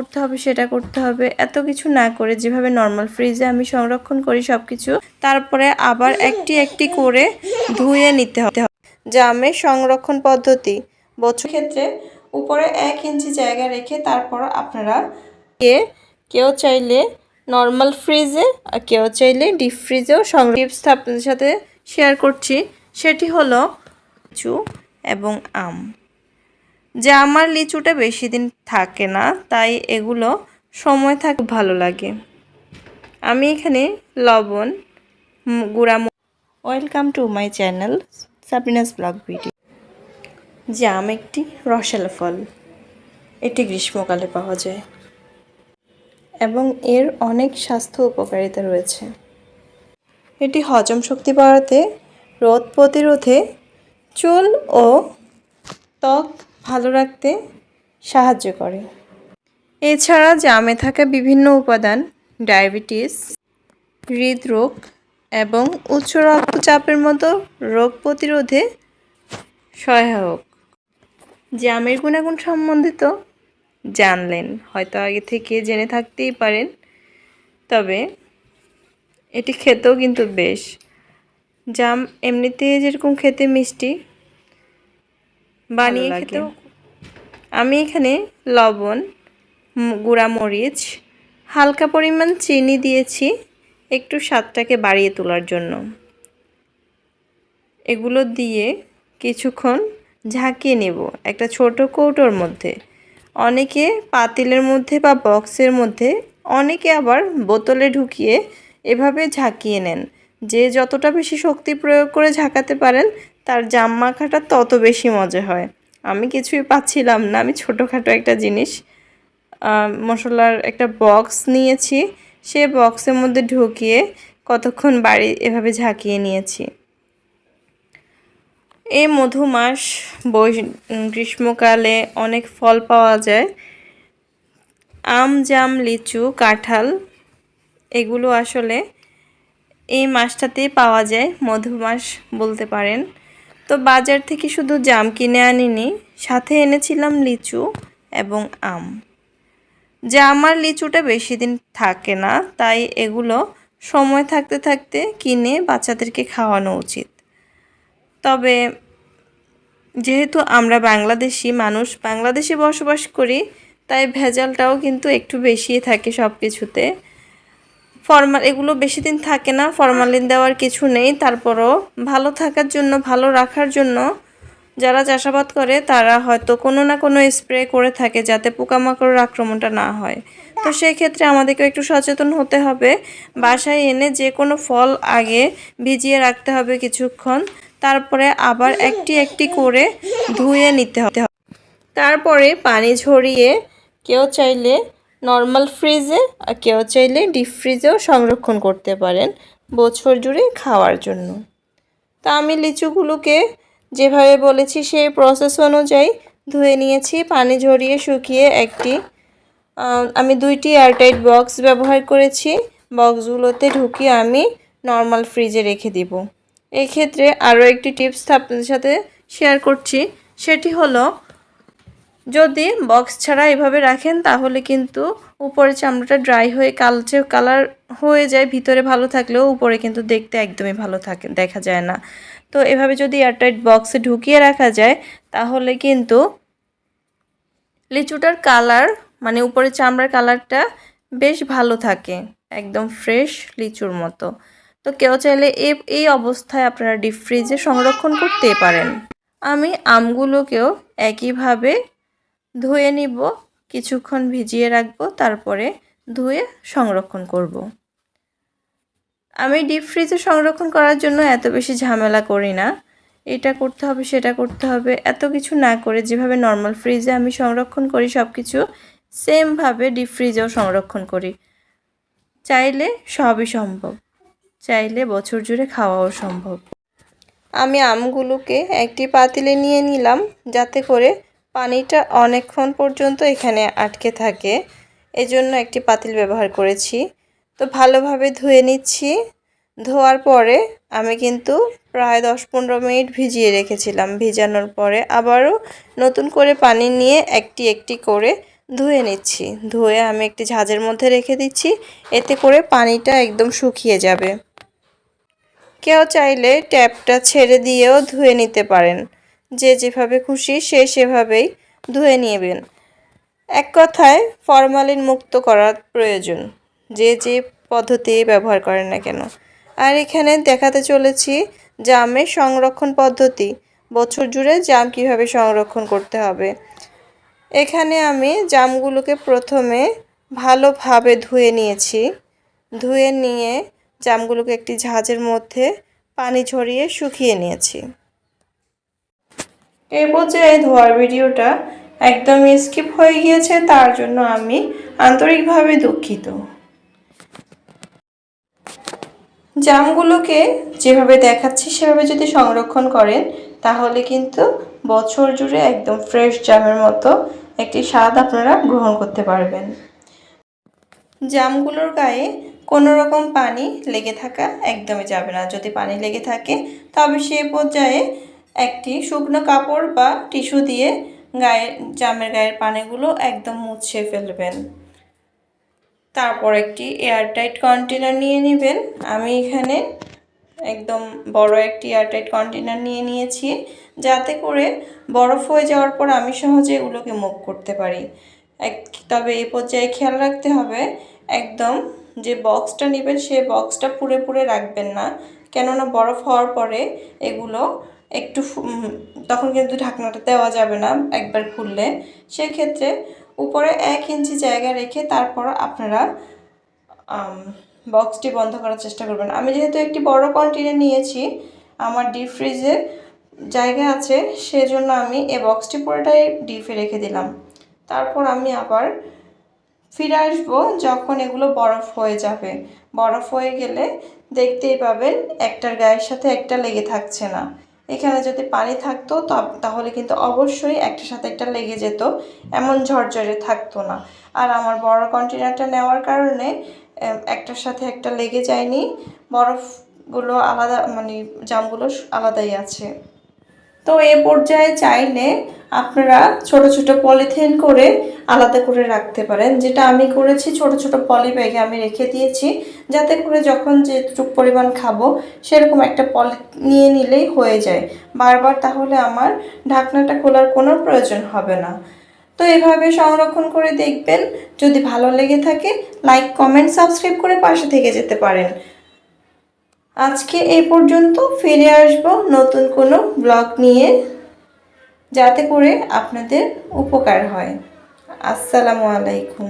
করতে হবে, সেটা করতে হবে, এত কিছু না করে যেভাবে নর্মাল ফ্রিজে আমি সংরক্ষণ করি সব কিছু তারপরে আবার একটি একটি করে ধুয়ে নিতে হবে। জামের সংরক্ষণ পদ্ধতি, বছর ক্ষেত্রে উপরে এক ইঞ্চি জায়গা রেখে তারপর আপনারা কে কেউ চাইলে নর্মাল ফ্রিজে আর কেউ চাইলে ডিপ ফ্রিজেও টিপস আপনাদের সাথে শেয়ার করছি, সেটি হলো লিচু এবং আম। যে আমার লিচুটা বেশি দিন থাকে না, তাই এগুলো সময় থাকে ভালো লাগে। আমি এখানে লবণ গুঁড়া welcome to my channel Sabina's blog video জাম একটি রসালো ফল। এটি গ্রীষ্মকালে পাওয়া যায়। এবং এর অনেক স্বাস্থ্য উপকারিতা রয়েছে। এটি হজম শক্তি বাড়াতে রোদ প্রতিরোধে চুল ও ত্বক ভালো রাখতে সাহায্য করে। এছাড়া জামে থাকা বিভিন্ন উপাদান, ডায়াবেটিস, হৃদরোগ এবং উচ্চ রক্তচাপের মতো রোগ প্রতিরোধে সহায়ক। জামের গুণাগুণ সম্বন্ধিত জানলেন, হয়তো আগে থেকে জেনে থাকতেই পারেন। তবে এটি খেতেও কিন্তু বেশ। জাম এমনিতে যেরকম খেতে মিষ্টি বানিয়ে খেতেও আমি এখানে লবণ গুঁড়া মরিচ হালকা পরিমাণ চিনি দিয়েছি একটু স্বাদটাকে বাড়িয়ে তোলার জন্য। এগুলো দিয়ে কিছুক্ষণ ঝাঁকিয়ে নেব একটা ছোট কৌটোর মধ্যে। অনেকে পাতিলের মধ্যে বা বক্সের মধ্যে অনেকে আবার বোতলে ঢুকিয়ে এভাবে ঝাঁকিয়ে নেন। যে যতটা বেশি শক্তি প্রয়োগ করে ঝাঁকাতে পারেন তার জাম মাখাটা তত বেশি মজা হয়। আমি কিছুই পাচ্ছিলাম না। আমি ছোটোখাটো একটা জিনিস মশলার একটা বক্স নিয়েছি। সে বক্সের মধ্যে ঢুকিয়ে কতক্ষণ বাড়ি এভাবে ঝাঁকিয়ে নিয়েছি। এই মধু মাস বৈ গ্রীষ্মকালে অনেক ফল পাওয়া যায়। আম, জাম, লিচু, কাঁঠাল, এগুলো আসলে এই মাসটাতেই পাওয়া যায়। মধু মাস বলতে পারেন। তো বাজার থেকে শুধু জাম কিনে আনিনি, সাথে এনেছিলাম লিচু এবং আম। জাম আর লিচুটা বেশি দিন থাকে না, তাই এগুলো সময় থাকতে থাকতে কিনে বাচ্চাদেরকে খাওয়ানো উচিত। তবে যেহেতু আমরা বাংলাদেশি মানুষ, বাংলাদেশে বসবাস করি, তাই ভেজালটাও কিন্তু একটু বেশিই থাকে সব কিছুতে ফরমাল এগুলো বেশি দিন থাকে না ফরমালিন দেওয়ার কিছু নেই। তারপরও ভালো থাকার জন্য, ভালো রাখার জন্য যারা চাষাবাদ করে, তারা হয়তো কোনো না কোনো স্প্রে করে থাকে যাতে পোকামাকড়ের আক্রমণটা না হয়। তো সেই ক্ষেত্রে আমাদেরকে একটু সচেতন হতে হবে। বাসায় এনে যে কোনো ফল আগে ভিজিয়ে রাখতে হবে কিছুক্ষণ। তারপরে আবার একটি একটি করে ধুয়ে নিতে হবে। তারপরে পানি ঝরিয়ে কেউ চাইলে নর্মাল ফ্রিজে আর কেউ চাইলে ডিপ ফ্রিজেও সংরক্ষণ করতে পারেন বছর জুড়ে খাওয়ার জন্য। তা আমি লিচুগুলোকে যেভাবে বলেছি সেই প্রসেস অনুযায়ী ধুয়ে নিয়েছি, পানি ঝরিয়ে শুকিয়ে একটি আমি দুইটি এয়ারটাইট বক্স ব্যবহার করেছি। বক্সগুলোতে ঢুকিয়ে আমি নর্মাল ফ্রিজে রেখে দিব। এক্ষেত্রে আরও একটি টিপস আপনাদের সাথে শেয়ার করছি। সেটি হলো যদি বক্স ছাড়া এভাবে রাখেন, তাহলে কিন্তু উপরে চামড়াটা ড্রাই হয়ে কালচে কালার হয়ে যায়, ভিতরে ভালো থাকলেও উপরে কিন্তু দেখতে একদমই ভালো থাকে, দেখা যায় না। তো এভাবে যদি এয়ারটাইট বক্সে ঢুকিয়ে রাখা যায়, তাহলে কিন্তু লিচুটার কালার মানে উপরে চামড়ার কালারটা বেশ ভালো থাকে, একদম ফ্রেশ লিচুর মতো। তো কেউ চাইলে এই এই অবস্থায় আপনারা ডিপ ফ্রিজে সংরক্ষণ করতে পারেন। আমি আমগুলোকেও একইভাবে ধুয়ে নিব, কিছুক্ষণ ভিজিয়ে রাখব, তারপরে ধুয়ে সংরক্ষণ করব। আমি ডিপ ফ্রিজে সংরক্ষণ করার জন্য এত বেশি ঝামেলা করি না। এটা করতে হবে, সেটা করতে হবে, এত কিছু না করে যেভাবে নর্মাল ফ্রিজে আমি সংরক্ষণ করি সব কিছু সেমভাবে ডিপ ফ্রিজেও সংরক্ষণ করি। চাইলে সবই সম্ভব, চাইলে বছর জুড়ে খাওয়াও সম্ভব। আমি আমগুলোকে একটি পাতিলে নিয়ে নিলাম, যাতে করে পানিটা অনেকক্ষণ পর্যন্ত এখানে আটকে থাকে। এজন্য একটি পাতিল ব্যবহার করেছি। তো ভালোভাবে ধুয়ে নিচ্ছি। ধোয়ার পরে আমি কিন্তু প্রায় দশ পনেরো মিনিট ভিজিয়ে রেখেছিলাম। ভিজানোর পরে আবারও নতুন করে পানি নিয়ে একটি একটি করে ধুয়ে নিচ্ছি। ধুয়ে আমি একটি ঝাঁঝের মধ্যে রেখে দিচ্ছি। এতে করে পানিটা একদম শুকিয়ে যাবে। কেউ চাইলে ট্যাপটা ছেড়ে দিয়েও ধুয়ে নিতে পারেন। যে যেভাবে খুশি সে সেভাবেই ধুয়ে নেবেন। এক কথায়, ফরমালিন মুক্ত করার প্রয়োজন। যে যে পদ্ধতি ব্যবহার করেন না কেন। আর এখানে দেখাতে চলেছি জামের সংরক্ষণ পদ্ধতি। বছর জুড়ে জাম কীভাবে সংরক্ষণ করতে হবে। এখানে আমি জামগুলোকে প্রথমে ভালোভাবে ধুয়ে নিয়েছি। ধুয়ে নিয়ে জামগুলোকে একটি ঝাঁঝের মধ্যে পানি ঝরিয়ে শুকিয়ে নিয়েছি। এই পর্যায়ে ধোয়ার ভিডিওটা একদম স্কিপ হয়ে গিয়েছে, তার জন্য আমি আন্তরিকভাবে দুঃখিত। জামগুলোকে যেভাবে দেখাচ্ছি, সেভাবে যদি সংরক্ষণ করেন, তাহলে কিন্তু বছর জুড়ে একদম ফ্রেশ জামের মতো একটি স্বাদ আপনারা গ্রহণ করতে পারবেন। জামগুলোর গায়ে কোনো রকম পানি লেগে থাকা একদমই যাবে না। যদি পানি লেগে থাকে, তবে সে পর্যায়ে একটি শুকনো কাপড় বা টিস্যু দিয়ে গায়ে, জামের গায়ের পানিগুলো একদম মুছে ফেলবেন। তারপর একটি এয়ারটাইট কন্টেনার নিয়ে নেবেন। আমি এখানে একদম বড় একটি এয়ারটাইট কন্টেনার নিয়ে নিয়েছি, যাতে করে বরফ হয়ে যাওয়ার পর আমি সহজে এগুলোকে মুখ করতে পারি। এক, তবে এই পর্যায়ে খেয়াল রাখতে হবে, একদম যে বক্সটা নেবেন সেই বক্সটা পুরে পুরে রাখবেন না। কেননা বরফ হওয়ার পরে এগুলো একটু তখন কিন্তু ঢাকনাটা দেওয়া যাবে না একবার খুললে। সেক্ষেত্রে উপরে এক ইঞ্চি জায়গা রেখে তারপর আপনারা বক্সটি বন্ধ করার চেষ্টা করবেন। আমি যেহেতু একটি বড় কন্টেনার নিয়েছি, আমার ডিপ ফ্রিজে জায়গা আছে, সেজন্য আমি এ বক্সটি পুরোটাই ডিপে রেখে দিলাম। তারপর আমি আবার ফিরে আসব যখন এগুলো বরফ হয়ে যাবে। বরফ হয়ে গেলে দেখতেই পাবেন একটার গায়ের সাথে একটা লেগে থাকছে না। এখানে যদি পানি থাকতো তাহলে কিন্তু অবশ্যই একটা সাথে একটা লেগে যেত, এমন ঝরঝরে থাকতো না। আর আমার বড় কন্টেনারটা নেওয়ার কারণে একটার সাথে একটা লেগে যায়নি। বরফগুলো আলাদা মানে জামগুলো আলাদাই আছে। তো এ পর্যায়ে চাইলে আপনারা ছোট ছোট পলিথিন করে আলাদা করে রাখতে পারেন। যেটা আমি করেছি, ছোট ছোট পলি ব্যাগে আমি রেখে দিয়েছি। যাতে করে যখন যেটুকু পরিমাণ খাব, সেরকম একটা পলি নিয়ে নিলেই হয়ে যায়। বারবার তাহলে আমার ঢাকনাটা খোলার কোনো প্রয়োজন হবে না। তো এভাবে সংরক্ষণ করে দেখবেন। যদি ভালো লেগে থাকে, লাইক, কমেন্ট, সাবস্ক্রাইব করে পাশে থেকে যেতে পারেন। আজকে এই পর্যন্ত ফিরে আসব নতুন কোনো ব্লগ নিয়ে, যাতে করে আপনাদের উপকার হয়। আসসালামু আলাইকুম।